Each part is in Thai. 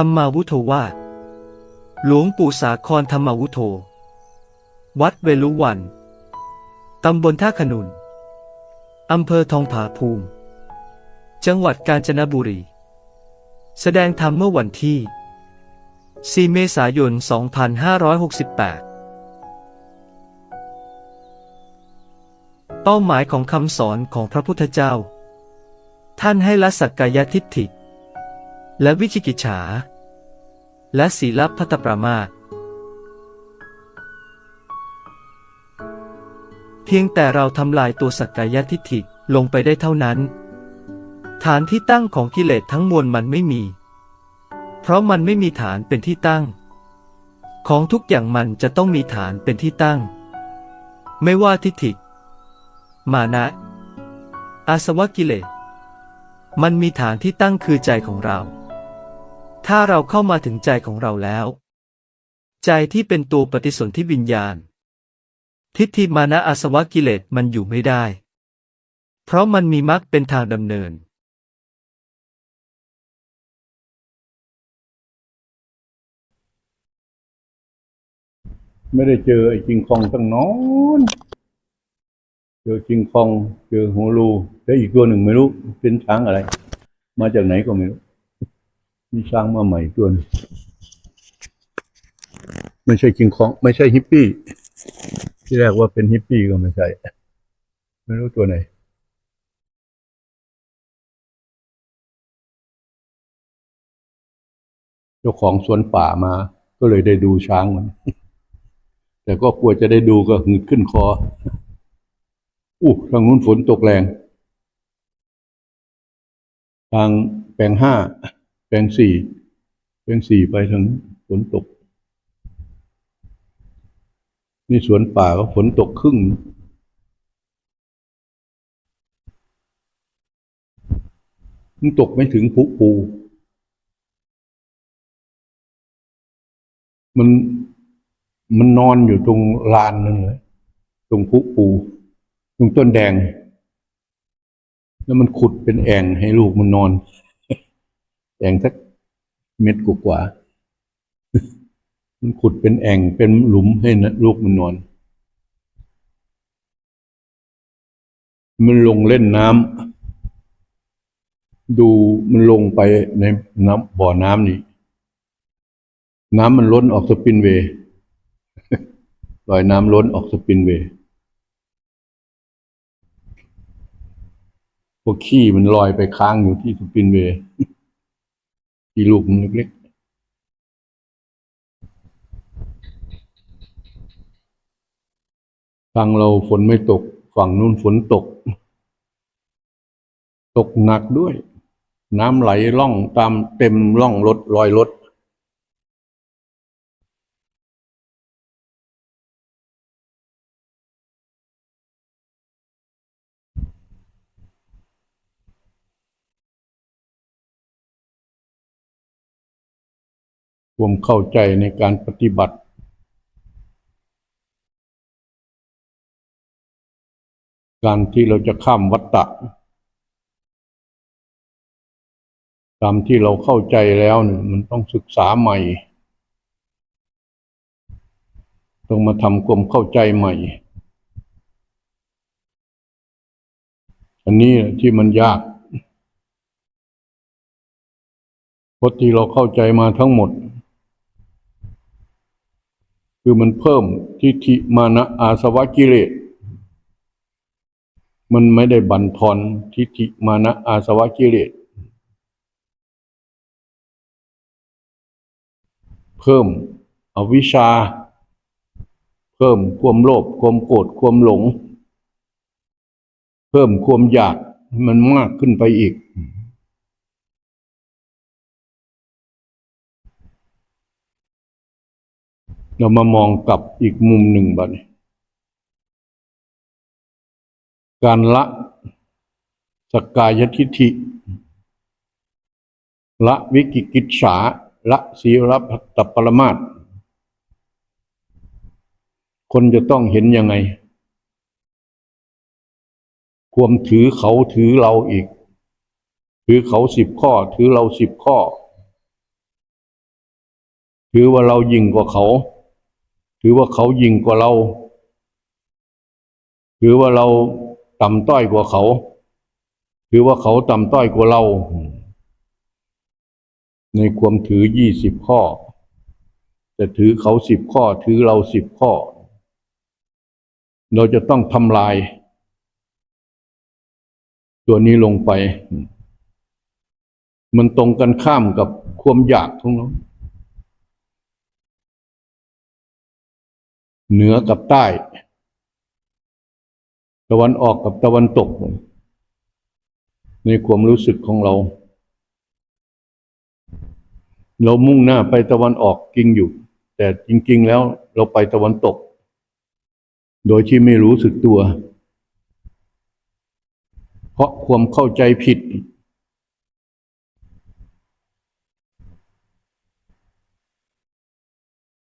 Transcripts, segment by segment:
ธรรมาวุโธวาหลวงปู่สาครธรรมาวุโธ วัดเวลุวัน ตำบลท่าขนุน อำเภอทองผาภูมิ จังหวัดกาญจนบุรี แสดงธรรมเมื่อวันที่ 4 เมษายน 2568 เป้าหมายของคำสอนของพระพุทธเจ้า ท่านให้ละสักกายทิฏฐิ และวิจิกิจฉา และศีลพัตตปรามาสเพียงแต่เราทำลายตัวสักกายทิฏฐิลงไปได้เท่านั้น ฐานที่ตั้งของกิเลสทั้งมวลมันไม่มี เพราะมันไม่มีฐานเป็นที่ตั้ง ของทุกอย่างมันจะต้องมีฐานเป็นที่ตั้ง ไม่ว่าทิฏฐิ มานะ อาสวะกิเลส มันมีฐานที่ตั้งคือใจของเรา ถ้าเราเข้ามาถึงใจของเราแล้ว ใจที่เป็นตัวปฏิสนธิวิญญาณ ทิฏฐิมานะอาสวะกิเลสมันอยู่ไม่ได้ เพราะมันมีมรรคเป็นทางดำเนิน ไม่ได้เจอไอ้จิงคองตั้งนอนเจอจิงคอง เจอหัวรูแล้วอีกตัวหนึ่งไม่รู้เป็นช้างอะไร มาจากไหนก็ไม่รู้ มีช้างมาใหม่ตัวนึงไม่ใช่จิงคอง ไม่ใช่ฮิปปี้ ที่แรกว่าเป็นฮิปปี้ก็ไม่ใช่ ไม่รู้ตัวไหนเจ้าของสวนป่ามา ก็เลยได้ดูช้างมัน แต่ก็กลัวจะได้ดูก็หืดขึ้นคออู้ทางนู้นฝนตกแรง ทางแปลงห้า แปลงสี่แปลงสี่ไปทางฝนตก นี่สวนป่าก็ฝนตกครึ่ง มันตกไม่ถึงภูปูมันมันนอนอยู่ตรงลานนั่นเลย ตรงพุปูตรงต้นแดง แล้วมันขุดเป็นแอ่งให้ลูกมันนอน แองสักเม็ดกว่ามันขุดเป็นแอ่งเป็นหลุมให้นะลูกมันนอน มันลงเล่นน้ำดูมันลงไปในน้ำบ่อน้ำนี่ น้ำมันล้นออกสปินเวย์ลอยน้ำล้นออกสปินเวย์พวกขี้มันลอยไปค้างอยู่ที่สปินเวย์ ที่ลูกมันเล็กๆทางเราฝนไม่ตก ฝั่งนู้นฝนตก ตกหนักด้วย น้ำไหลล่องตามเต็มล่องรถรอยรถ ความเข้าใจในการปฏิบัติการที่เราจะข้ามวัฏฏะตามที่เราเข้าใจแล้วเนี่ยมันต้องศึกษาใหม่ ต้องมาทำความเข้าใจใหม่ อันนี้ที่มันยากเพราะที่เราเข้าใจมาทั้งหมด คือมันเพิ่มทิฏฐิมานะอาสวะกิเลส มันไม่ได้บั่นทอนทิฏฐิมานะอาสวะกิเลส เพิ่มอวิชชา เพิ่มความโลภความโกรธความหลง เพิ่มความอยากมันมากขึ้นไปอีก เรามามองกลับอีกมุมหนึ่งบัดนี้ การละสกกายทิฏฐิ ละวิกิกิจฉาละศีลพัตปรมาตถ์คนจะต้องเห็นยังไง ความถือเขาถือเราอีก ถือเขาสิบข้อ ถือเราสิบข้อ ถือว่าเรายิ่งกว่าเขา ถือว่าเขายิ่งกว่าเรา ถือว่าเราต่ำต้อยกว่าเขา ถือว่าเขาต่ำต้อยกว่าเรา ในความถือยี่สิบข้อแต่ถือเขาสิบข้อ ถือเราสิบข้อ เราจะต้องทำลาย ตัวนี้ลงไป มันตรงกันข้ามกับความอยากของเรา เหนือกับใต้ ตะวันออกกับตะวันตก ในความรู้สึกของเรา เรามุ่งหน้าไปตะวันออกจริงอยู่ แต่จริง ๆ แล้วเราไปตะวันตก โดยที่ไม่รู้สึกตัว เพราะความเข้าใจผิด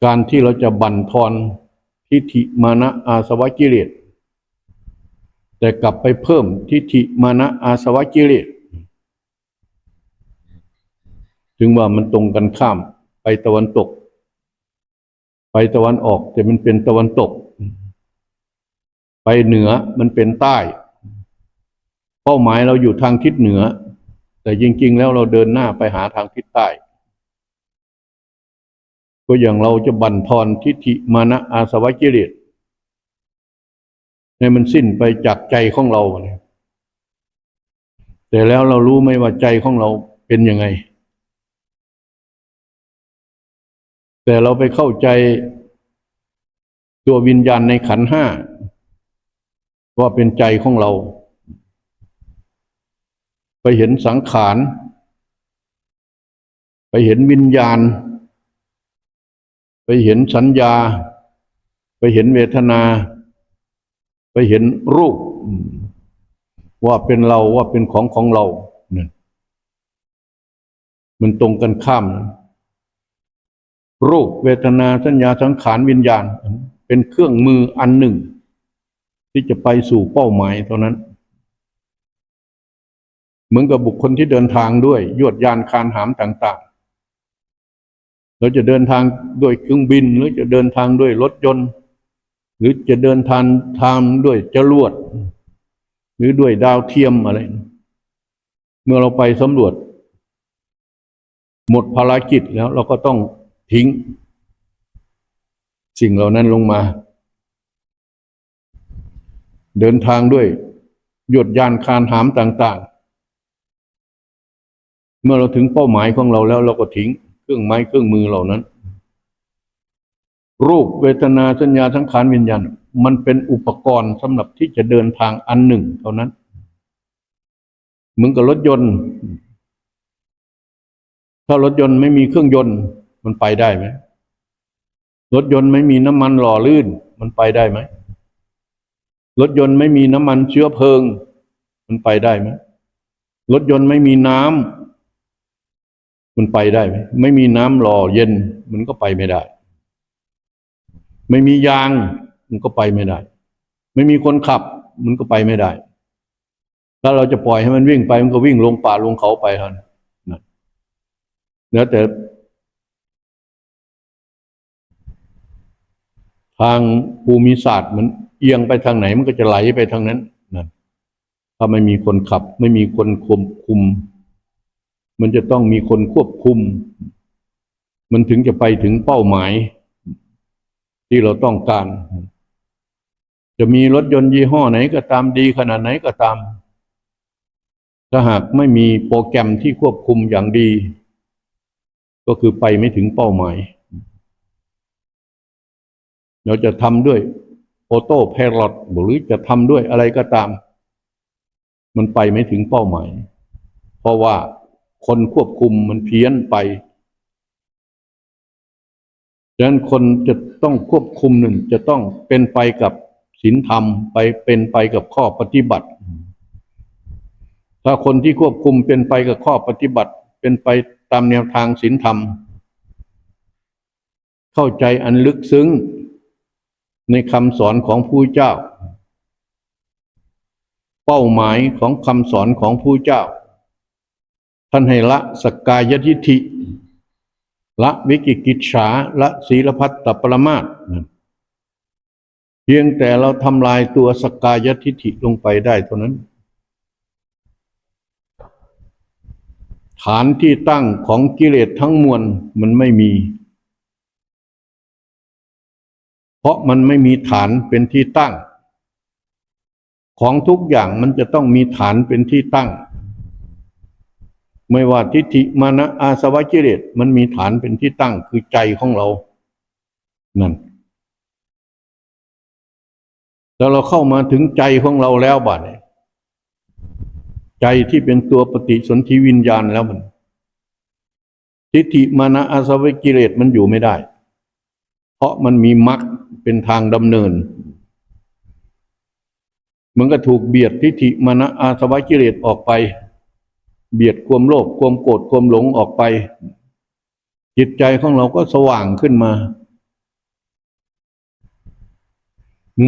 การที่เราจะบั่นทอน ทิฏฐิมานะอาสวะกิเลสแต่กลับไปเพิ่มทิฏฐิมานะอาสวะกิเลสถึงว่ามันตรงกันข้ามไปตะวันตก ไปตะวันออกแต่มันเป็นตะวันตก ไปเหนือมันเป็นใต้ เป้าหมายเราอยู่ทางทิศเหนือ แต่จริงๆแล้วเราเดินหน้าไปหาทางทิศใต้ ก็อย่างเราจะบั่นทอนทิฏฐิมานะอาสวะกิเลสให้มันสิ้นไปจากใจของเราเนี่ยแต่แล้วเรารู้ไหมว่าใจของเราเป็นยังไง แต่เราไปเข้าใจตัววิญญาณในขันห้าว่าเป็นใจของเรา ไปเห็นสังขาร ไปเห็นวิญญาณ ไปเห็นสัญญา ไปเห็นเวทนา ไปเห็นรูป ว่าเป็นเราว่าเป็นของของเราเนี่ยมันตรงกันข้าม รูปเวทนาสัญญาสังขารวิญญาณ เป็นเครื่องมืออันหนึ่ง ที่จะไปสู่เป้าหมายเท่านั้น เหมือนกับบุคคลที่เดินทางด้วยยวดยานคานหามต่าง เราจะเดินทางด้วยเครื่องบิน หรือจะเดินทางด้วยรถยนต์ หรือจะเดินทางทางด้วยจรวด หรือด้วยดาวเทียมอะไร เมื่อเราไปสำรวจ หมดภารกิจแล้วเราก็ต้องทิ้ง สิ่งเหล่านั้นลงมา เดินทางด้วยหยดยานคานหามต่าง ๆ เมื่อเราถึงเป้าหมายของเราแล้วเราก็ทิ้ง เครื่องไม้เครื่องมือเหล่านั้น รูปเวทนาสัญญาทั้งขานวิญญาณ มันเป็นอุปกรณ์สำหรับที่จะเดินทางอันหนึ่งเท่านั้น เหมือนกับรถยนต์ ถ้ารถยนต์ไม่มีเครื่องยนต์มันไปได้ไหมรถยนต์ไม่มีน้ำมันหล่อลื่น มันไปได้ไหมรถยนต์ไม่มีน้ำมันเชื้อเพลิง มันไปได้ไหมรถยนต์ไม่มีน้ำ มันไปได้ไหมไม่มีน้ำหล่อเย็นมันก็ไปไม่ได้ ไม่มียางมันก็ไปไม่ได้ ไม่มีคนขับมันก็ไปไม่ได้ ถ้าเราจะปล่อยให้มันวิ่งไปมันก็วิ่งลงป่าลงเขาไปเท่านั้นนะแล้วแต่ ทางภูมิศาสตร์มันเอียงไปทางไหนมันก็จะไหลไปทางนั้นนะถ้าไม่มีคนขับ ไม่มีคนควบคุม มันจะต้องมีคนควบคุม มันถึงจะไปถึงเป้าหมาย ที่เราต้องการ จะมีรถยนต์ยี่ห้อไหนก็ตามดีขนาดไหนก็ตาม ถ้าหากไม่มีโปรแกรมที่ควบคุมอย่างดี ก็คือไปไม่ถึงเป้าหมาย เราจะทำด้วยโอโต้พลอตหรือจะทำด้วยอะไรก็ตาม มันไปไม่ถึงเป้าหมาย เพราะว่า คนควบคุมมันเพี้ยนไปดังนั้นคนจะต้องควบคุมหนึ่งจะต้องเป็นไปกับศีลธรรมไปเป็นไปกับข้อปฏิบัติ ถ้าคนที่ควบคุมเป็นไปกับข้อปฏิบัติ เป็นไปตามแนวทางศีลธรรม เข้าใจอันลึกซึ้งในคำสอนของผู้เจ้า เป้าหมายของคำสอนของผู้เจ้า ท่านให้ละสกกายทิฏฐิละวิกิกิจฉาละศีลพัตตปรมาต์เพียงแต่เราทำลายตัวสกกายทิฐิลงไปได้เท่านั้น ฐานที่ตั้งของกิเลสทั้งมวลมันไม่มี เพราะมันไม่มีฐานเป็นที่ตั้ง ของทุกอย่างมันจะต้องมีฐานเป็นที่ตั้ง ไม่ว่าทิฏฐิมานะอาสวะกิเลสมันมีฐานเป็นที่ตั้งคือใจของเรา นั่น แล้วเราเข้ามาถึงใจของเราแล้วบัดนี้ใจที่เป็นตัวปฏิสนธิวิญญาณแล้วมัน ทิฏฐิมานะอาสวะกิเลสมันอยู่ไม่ได้ เพราะมันมีมรรคเป็นทางดำเนินมันก็ถูกเบียดทิฏฐิมานะอาสวะกิเลสออกไป เบียดความโลภความโกรธความหลงออกไป จิตใจของเราก็สว่างขึ้นมา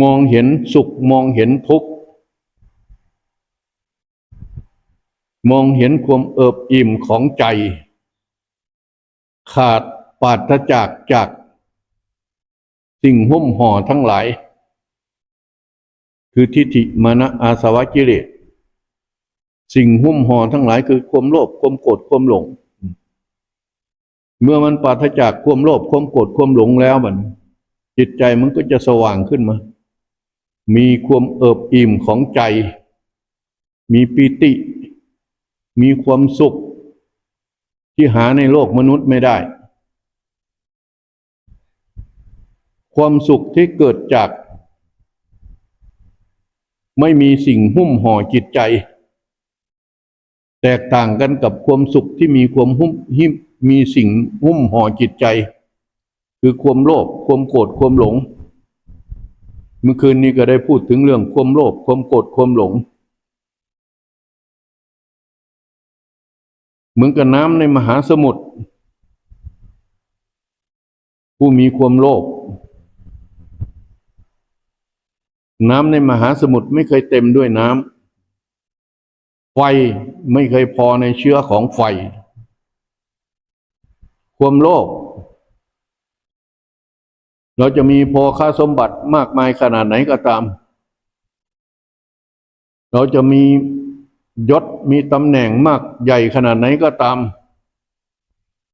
มองเห็นสุขมองเห็นทุกข์มองเห็นความเอิบอิ่มของใจ ขาดปราศจากจาก สิ่งหุ้มห่อทั้งหลาย คือทิฏฐิมานะอาสวะกิเลส สิ่งหุ้มห่อทั้งหลายคือความโลภความโกรธความหลง เมื่อมันปราศจากความโลภความโกรธความหลงแล้วมันจิตใจมันก็จะสว่างขึ้นมา มีความเอิบอิ่มของใจ มีปีติ มีความสุข ที่หาในโลกมนุษย์ไม่ได้ ความสุขที่เกิดจาก ไม่มีสิ่งหุ้มห่อจิตใจ แตกต่างกันกับความสุขที่มีความหุ้มหิมมีสิ่งหุ้มห่อจิตใจ คือความโลภความโกรธความหลง เมื่อคืนนี้ก็ได้พูดถึงเรื่องความโลภความโกรธความหลง เหมือนกับน้ำในมหาสมุทรผู้มีความโลภน้ำในมหาสมุทรไม่เคยเต็มด้วยน้ำ ไฟไม่เคยพอในเชื้อของไฟ ความโลภเราจะมีพอค่าสมบัติมากมายขนาดไหนก็ตาม เราจะมียศมีตำแหน่งมากใหญ่ขนาดไหนก็ตาม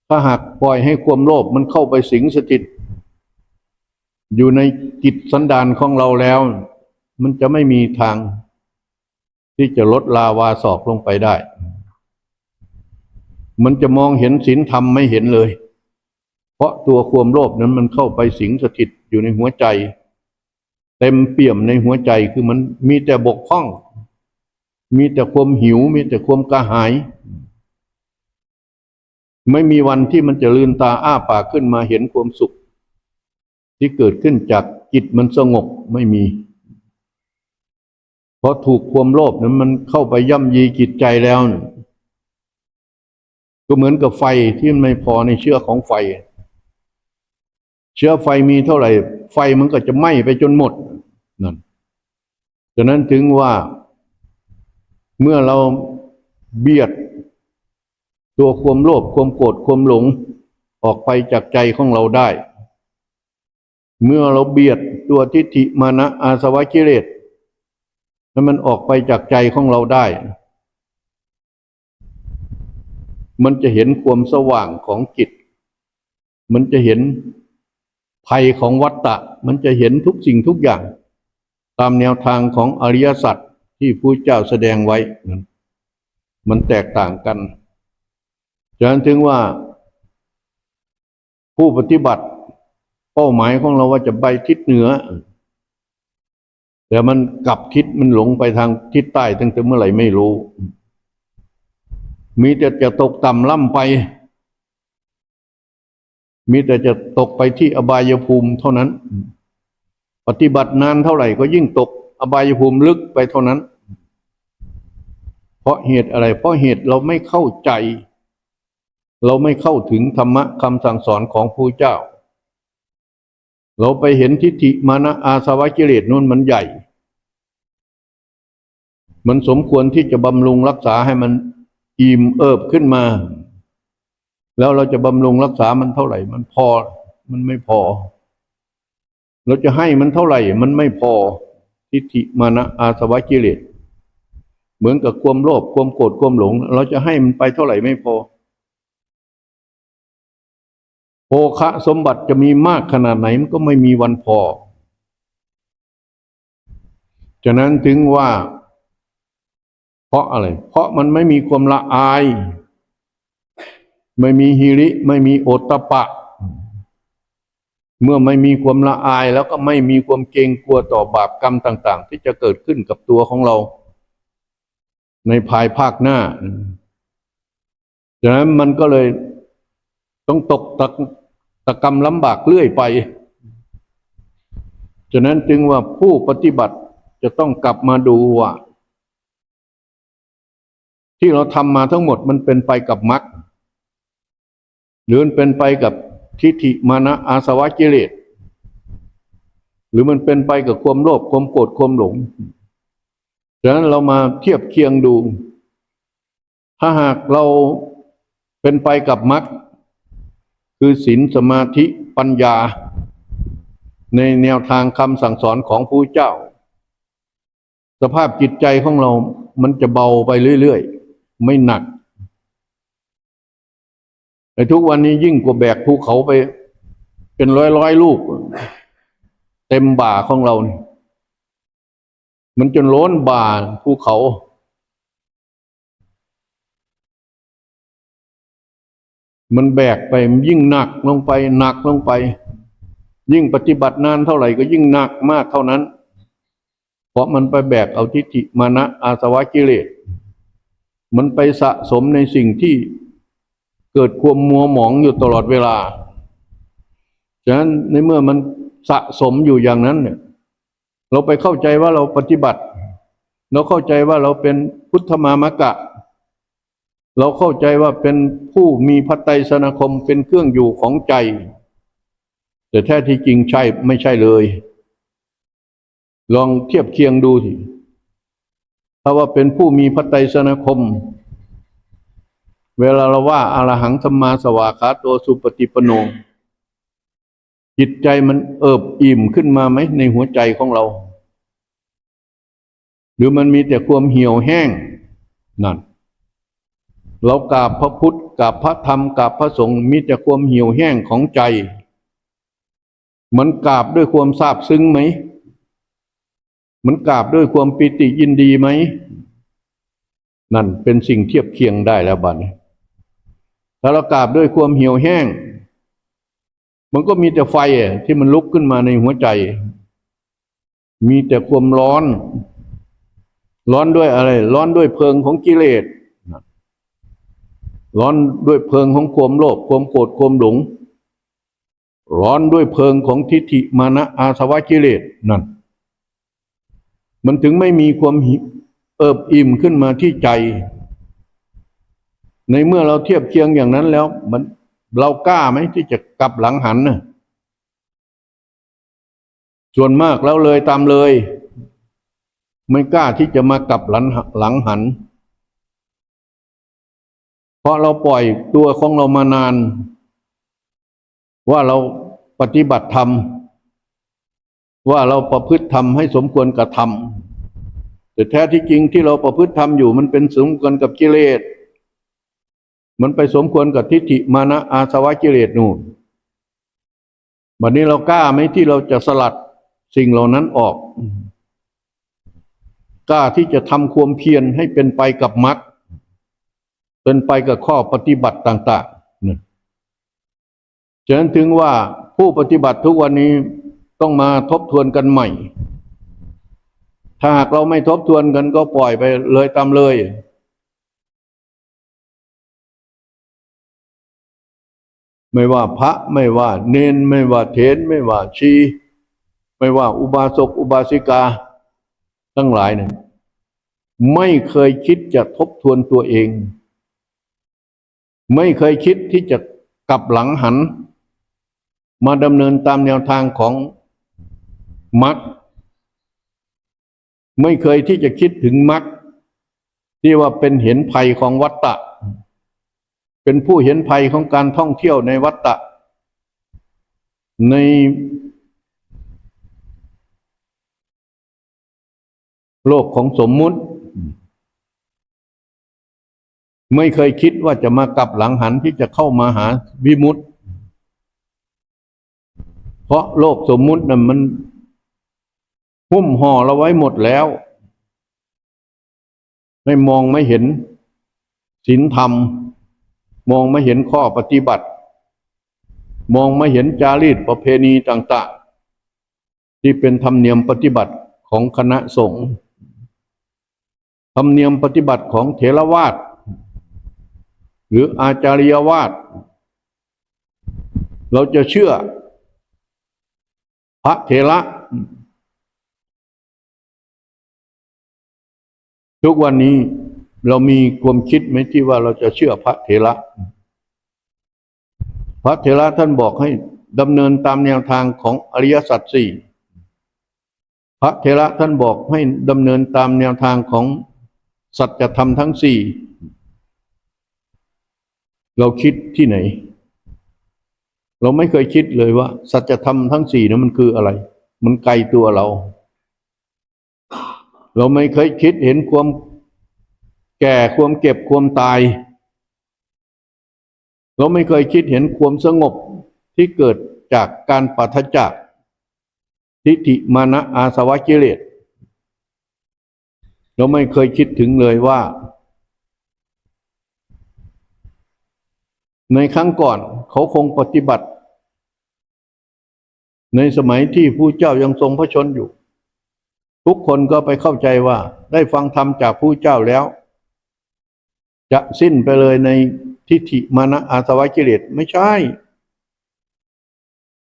ถ้าหากปล่อยให้ความโลภมันเข้าไปสิงสถิต อยู่ในจิตสันดานของเราแล้ว มันจะไม่มีทาง ที่จะลดลาวาศอกลงไปได้ มันจะมองเห็นศีลธรรมไม่เห็นเลย เพราะตัวความโลภนั้นมันเข้าไปสิงสถิตอยู่ในหัวใจ เต็มเปี่ยมในหัวใจคือมันมีแต่บกพร่อง มีแต่ความหิว มีแต่ความกระหาย ไม่มีวันที่มันจะลืนตาอ้าปากขึ้นมาเห็นความสุข ที่เกิดขึ้นจากจิตมันสงบไม่มี พราะถูกความโลภนั้นมันเข้าไปย่ำยีจิตใจแล้วเนี่ยก็เหมือนกับไฟที่มันไม่พอในเชื้อของไฟ เชื้อไฟมีเท่าไหร่ ไฟมันก็จะไหม้ไปจนหมดนั่นฉะนั้นถึงว่าเมื่อเราเบียด ตัวความโลภความโกรธความหลงออกไปจากใจของเราได้ เมื่อเราเบียดตัวทิฏฐิมานะอาสวะกิเลส แล้วมันออกไปจากใจของเราได้ มันจะเห็นความสว่างของจิต มันจะเห็นภัยของวัฏฏะ มันจะเห็นทุกสิ่งทุกอย่าง ตามแนวทางของอริยสัจที่พระเจ้าแสดงไว้ มันแตกต่างกันฉะนั้นถึงว่า ผู้ปฏิบัติ เป้าหมายของเราว่าจะไปทิศเหนือ แต่มันกลับทิศมันหลงไปทางทิศใต้ตั้งแต่เมื่อไหร่ไม่รู้ มีแต่จะตกต่ำล่ำไป มีแต่จะตกไปที่อบายภูมิเท่านั้น ปฏิบัตินานเท่าไหร่ก็ยิ่งตกอบายภูมิลึกไปเท่านั้น เพราะเหตุอะไร เพราะเหตุเราไม่เข้าใจ เราไม่เข้าถึงธรรมะคำสั่งสอนของผู้เจ้า เราไปเห็นทิฏฐิมานะอาสวะกิเลสนู่นมันใหญ่ มันสมควรที่จะบำรุงรักษาให้มันอิ่มเอิบขึ้นมา แล้วเราจะบำรุงรักษามันเท่าไหร่ มันพอ มันไม่พอ เราจะให้มันเท่าไหร่ มันไม่พอ ทิฏฐิมานะอาสวะกิเลส เหมือนกับความโลภความโกรธความหลง เราจะให้มันไปเท่าไหร่ไม่พอ คะสมบัติจะมีมากขนาดไหนมันก็ไม่มีวันพอ ฉะนั้นถึงว่า เพราะอะไร เพราะมันไม่มีความละอาย ไม่มีฮิริ ไม่มีโอตปะ เมื่อไม่มีความละอายแล้วก็ไม่มีความเกรงกลัวต่อบาปกรรมต่าง ๆ ที่จะเกิดขึ้นกับตัวของเรา ในภายภาคหน้า ฉะนั้นมันก็เลยต้องตกตะ ตะกรรมลำบากเรื่อยไป ฉะนั้นจึงว่าผู้ปฏิบัติจะต้องกลับมาดูว่า ที่เราทำมาทั้งหมดมันเป็นไปกับมรรคหรือมันเป็นไปกับทิฏฐิมานะอาสวะกิเลสหรือมันเป็นไปกับความโลภความโกรธความหลงฉะนั้นเรามาเทียบเคียงดู ถ้าหากเราเป็นไปกับมรรค คือศีลสมาธิปัญญา ในแนวทางคำสั่งสอนของพระเจ้า สภาพจิตใจของเรามันจะเบาไปเรื่อยๆ ไม่หนักในทุกวันนี้ยิ่งกว่าแบกภูเขาไป เป็นร้อยๆลูก เต็มบ่าของเรานี่มันจนล้นบ่าภูเขา มันแบกไปมันยิ่งหนักลงไปหนักลงไป ยิ่งปฏิบัตินานเท่าไหร่ก็ยิ่งหนักมากเท่านั้น เพราะมันไปแบกเอาทิฏฐิมานะอาสวะกิเลส มันไปสะสมในสิ่งที่เกิดความมัวหมองอยู่ตลอดเวลา ฉะนั้นในเมื่อมันสะสมอยู่อย่างนั้นเนี่ย เราไปเข้าใจว่าเราปฏิบัติ เราเข้าใจว่าเราเป็นพุทธมามะกะ เราเข้าใจว่าเป็นผู้มีพระไตรสนาคมเป็นเครื่องอยู่ของใจ แต่แท้ที่จริงใช่ไม่ใช่เลย ลองเทียบเคียงดูสิถ้าว่าเป็นผู้มีพระไตรสนาคม เวลาเราว่าอารหังธรรมาสวากขาโตสุปฏิปโน จิตใจมันเอิบอิ่มขึ้นมาไหมในหัวใจของเรา หรือมันมีแต่ความเหี่ยวแห้งนั่น เรากราบพระพุทธกราบพระธรรมกราบพระสงฆ์มีแต่ความหี่ยวแห้งของใจ มันกราบด้วยความซาบซึ้งไหม มันกราบด้วยความปิติยินดีไหม นั่นเป็นสิ่งเทียบเคียงได้แล้วบัดนี้ถ้าเรากราบด้วยความเหี่ยวแห้ง มันก็มีแต่ไฟที่มันลุกขึ้นมาในหัวใจ มีแต่ความร้อน ร้อนด้วยอะไร ร้อนด้วยเพลิงของกิเลส ร้อนด้วยเพลิงของความโลภความโกรธความหลง ร้อนด้วยเพลิงของทิฏฐิมานะอาสวะกิเลสนั่น มันถึงไม่มีความเอิบอิ่มขึ้นมาที่ใจ ในเมื่อเราเทียบเคียงอย่างนั้นแล้วมันเรากล้าไหมที่จะกลับหลังหันน่ะส่วนมากแล้วเลยตามเลย ไม่กล้าที่จะมากลับหลังหลังหัน เพราะเราปล่อยตัวของเรามานาน ว่าเราปฏิบัติธรรม ว่าเราประพฤติธรรมให้สมควรกับธรรมแต่แท้ที่จริงที่เราประพฤติธรรมอยู่มันเป็นสมควรกับกิเลสมันไปสมควรกับทิฏฐิมานะอาสวะกิเลสนู่นวันนี้เรากล้าไหมที่เราจะสลัดสิ่งเหล่านั้นออก กล้าที่จะทำความเพียรให้เป็นไปกับมรรค เป็นไปกับข้อปฏิบัติต่างๆนะฉะนั้นถึงว่าผู้ปฏิบัติทุกวันนี้ต้องมาทบทวนกันใหม่ ถ้าหากเราไม่ทบทวนกันก็ปล่อยไปเลยตามเลย ไม่ว่าพระไม่ว่า เนนไม่ว่าเถนไม่ว่าชี ไม่ว่าอุบาสกอุบาสิกา ทั้งหลายเนี่ยไม่เคยคิดจะทบทวนตัวเอง ไม่เคยคิดที่จะกลับหลังหัน มาดำเนินตามแนวทางของมรรคไม่เคยที่จะคิดถึงมรรคที่ว่าเป็นเห็นภัยของวัฏฏะเป็นผู้เห็นภัยของการท่องเที่ยวในวัฏฏะในโลกของสมมุติ ไม่เคยคิดว่าจะมากลับหลังหันที่จะเข้ามาหาวิมุตติเพราะโลกสมมุตินั้นมันหุ้มห่อเราไว้หมดแล้ว ไม่มองไม่เห็นศีลธรรม มองไม่เห็นข้อปฏิบัติ มองไม่เห็นจารีตประเพณีต่าง ๆ ที่เป็นธรรมเนียมปฏิบัติของคณะสงฆ์ธรรมเนียมปฏิบัติของเถรวาท หรืออาจาริยวาทเราจะเชื่อ พระเถระ ทุกวันนี้เรามีความคิดไหมที่ว่าเราจะเชื่อพระเถระ พระเถระท่านบอกให้ดำเนินตามแนวทางของอริยสัจสี่พระเถระท่านบอกให้ดำเนินตามแนวทางของสัจธรรมทั้งสี่ เราคิดที่ไหน เราไม่เคยคิดเลยว่า สัจธรรมทั้งสี่นั้นมันคืออะไร มันไกลตัวเรา เราไม่เคยคิดเห็นความแก่ความเก็บความตาย เราไม่เคยคิดเห็นความสงบที่เกิดจากการปัทจากทิฏฐิมานะอาสวะกิเลสเราไม่เคยคิดถึงเลยว่า ในครั้งก่อนเขาคงปฏิบัติ ในสมัยที่ผู้เจ้ายังทรงพระชนอยู่ ทุกคนก็ไปเข้าใจว่าได้ฟังธรรมจากผู้เจ้าแล้ว จะสิ้นไปเลยในทิฏฐิมานะอาสวะกิเลสไม่ใช่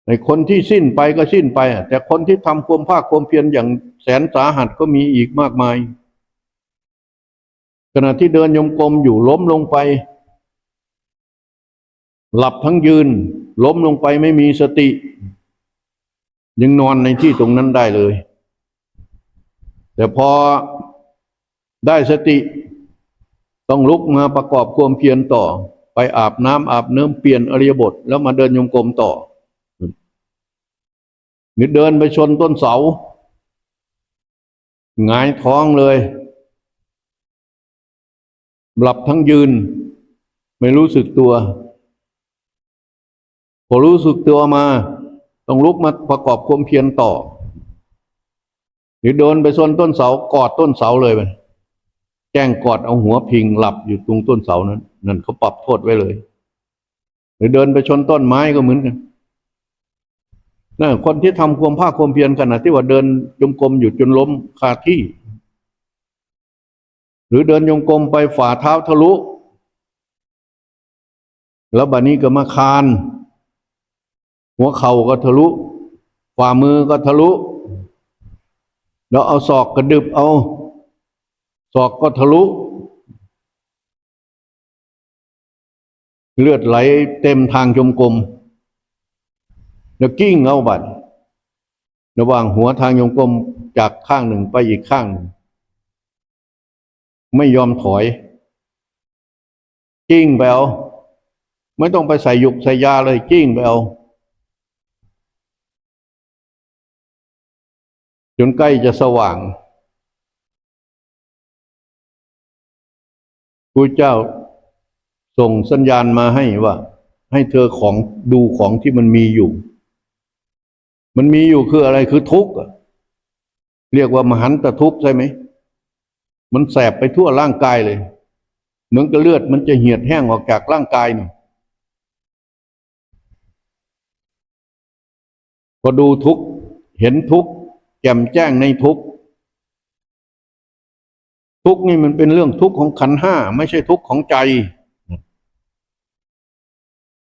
ในคนที่สิ้นไปก็สิ้นไป แต่คนที่ทำความภาคความเพียรอย่างแสนสาหัสก็มีอีกมากมาย ขณะที่เดินยมกลมอยู่ล้มลงไป หลับทั้งยืน ล้มลงไปไม่มีสติ ยังนอนในที่ตรงนั้นได้เลย แต่พอได้สติ ต้องลุกมาประกอบความเพียรต่อ ไปอาบน้ำอาบเนื้อเปลี่ยนอริยบท แล้วมาเดินยมกลมต่อหรือเดินไปชนต้นเสาหงายท้องเลย หลับทั้งยืน ไม่รู้สึกตัว พอรู้สึกตัวมา ต้องลุกมาประกอบความเพียรต่อ หรือเดินไปชนต้นเสากอดต้นเสาเลยไปแจ้งกอดเอาหัวพิงหลับอยู่ตรงต้นเสานั้น นั่นเขาปรับโทษไว้เลย หรือเดินไปชนต้นไม้ก็เหมือนกันนั่นคนที่ทำความภาคความเพียรขณะที่ว่าเดินยมกลมอยู่จนล้มคาที่ หรือเดินยมกลมไปฝ่าเท้าทะลุ แล้วบัดนี้ก็มาคาน หัวเข่าก็ทะลุฝ่ามือก็ทะลุ แล้วเอาศอกกระดึบเอาศอกก็ทะลุ เลือดไหลเต็มทางจมกลม แล้วกิ้งเอาบัดระหว่างหัวทางยงกลมจากข้างหนึ่งไปอีกข้างหนึ่งไม่ยอมถอยกิ้งไปเอาไม่ต้องไปใส่ยุกใส่ยาเลยกิ้งไปเอา จนใกล้จะสว่างพระเจ้าส่งสัญญาณมาให้ว่า ให้เธอของดูของที่มันมีอยู่ มันมีอยู่คืออะไรคือทุกข์เรียกว่ามหันตทุกข์ใช่ไหม มันแสบไปทั่วร่างกายเลย เหมือนกับเลือดมันจะเหียดแห้งออกจากร่างกายนี่พอดูทุกข์เห็นทุกข์ จ่มแจ้งในทุกทุกนี่มันเป็นเรื่องทุกของขันห้าไม่ใช่ทุกของใจ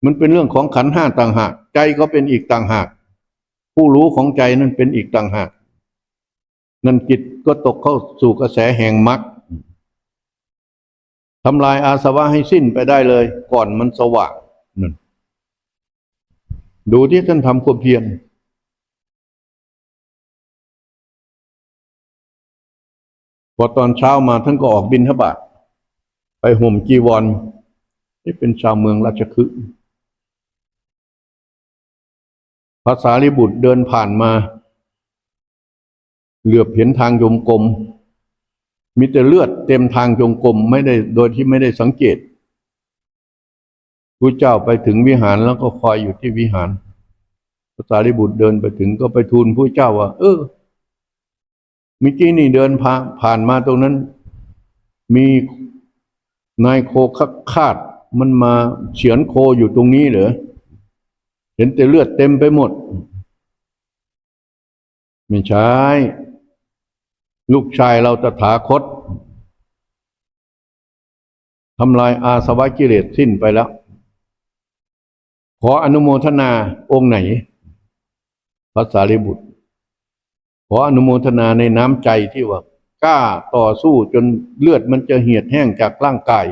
มันเป็นเรื่องของขันห้าต่างหาก ใจก็เป็นอีกต่างหาก ผู้รู้ของใจนั่นเป็นอีกต่างหากนั่นจิตก็ตกเข้าสู่กระแสแห่งมรรคทำลายอาสวะให้สิ้นไปได้เลย ก่อนมันสว่างนั่นดูที่ท่านทำความเพียร พอตอนเช้ามาท่านก็ออกบินทบาทไปห่มจีวรที่เป็นชาวเมืองราชคฤห์ภาษาลิบุตรเดินผ่านมา เหลือบเห็นทางโยมกลม มีแต่เลือดเต็มทางจงกรมไม่ได้โดยที่ไม่ได้สังเกตพระเจ้าไปถึงวิหารแล้วก็คอยอยู่ที่วิหารพระสารีบุตรเดินไปถึงก็ไปทูลพระเจ้าว่า เออ เมื่อกี้นี่เดินผ่านผ่านมาตรงนั้น มีนายโคคักคาดมันมาเฉือนโคอยู่ตรงนี้เหรอเห็นแต่เลือดเต็มไปหมด ไม่ใช่ ลูกชายเราตถาคตทำลายอาสวะกิเลสสิ้นไปแล้ว ขออนุโมทนาองค์ไหน พระสารีบุตร ขออนุโมทนาในน้ำใจที่ว่ากล้าต่อสู้จนเลือดมันจะเหียดแห้งจากร่างกาย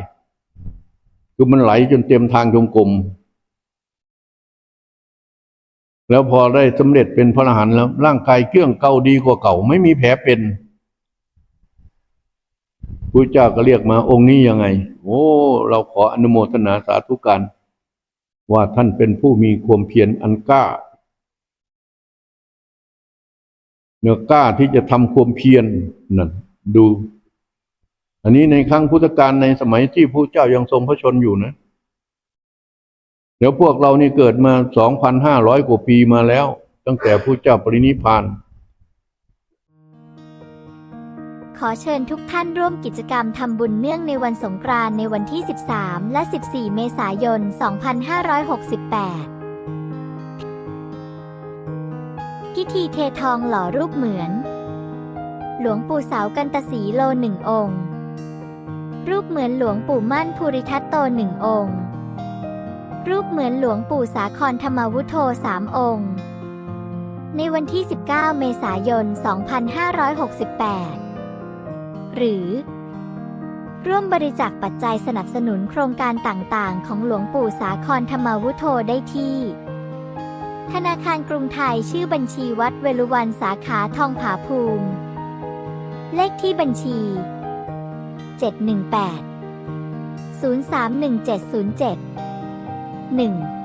คือมันไหลจนเต็มทางจงกรมแล้วพอได้สำเร็จเป็นพระอรหันต์แล้ว ร่างกายเกลี้ยงเก่าดีกว่าเก่า ไม่มีแผลเป็นพระเจ้าก็เรียกมาองค์นี้ยังไง โอ้ เราขออนุโมทนาสาธุการ ว่าท่านเป็นผู้มีความเพียรอันกล้า เนื้อกล้าที่จะทำความเพียรนั่นดู อันนี้ในครั้งพุทธกาลในสมัยที่พระเจ้ายังทรงพระชนอยู่นะ เดี๋ยวพวกเรานี่เกิดมาสองพันห้าร้อยกว่าปีมาแล้ว ตั้งแต่พระเจ้าปรินิพานขอเชิญทุกท่านร่วมกิจกรรมทำบุญเนื่องในวันสงกรานต์ในวันที่ 13 และ 14 เมษายน 2568 ธีเททองหล่อรูปเหมือน หลวงปู่สาวกันตสีโลหนึ่งองค์ รูปเหมือนหลวงปู่มั่นภูริทัตโตหนึ่งองค์ รูปเหมือนหลวงปู่สาครธรรมวุโธสามองค์ ในวันที่ 19 เมษายน 2568 หรือ ร่วมบริจาคปัจจัยสนับสนุนโครงการต่างๆ ของหลวงปู่สาครธรรมวุโธได้ที่ ธนาคารกรุงไทยชื่อบัญชีวัดเวลุวันสาขาทองผาภูมิ เลขที่บัญชี 718 031707 1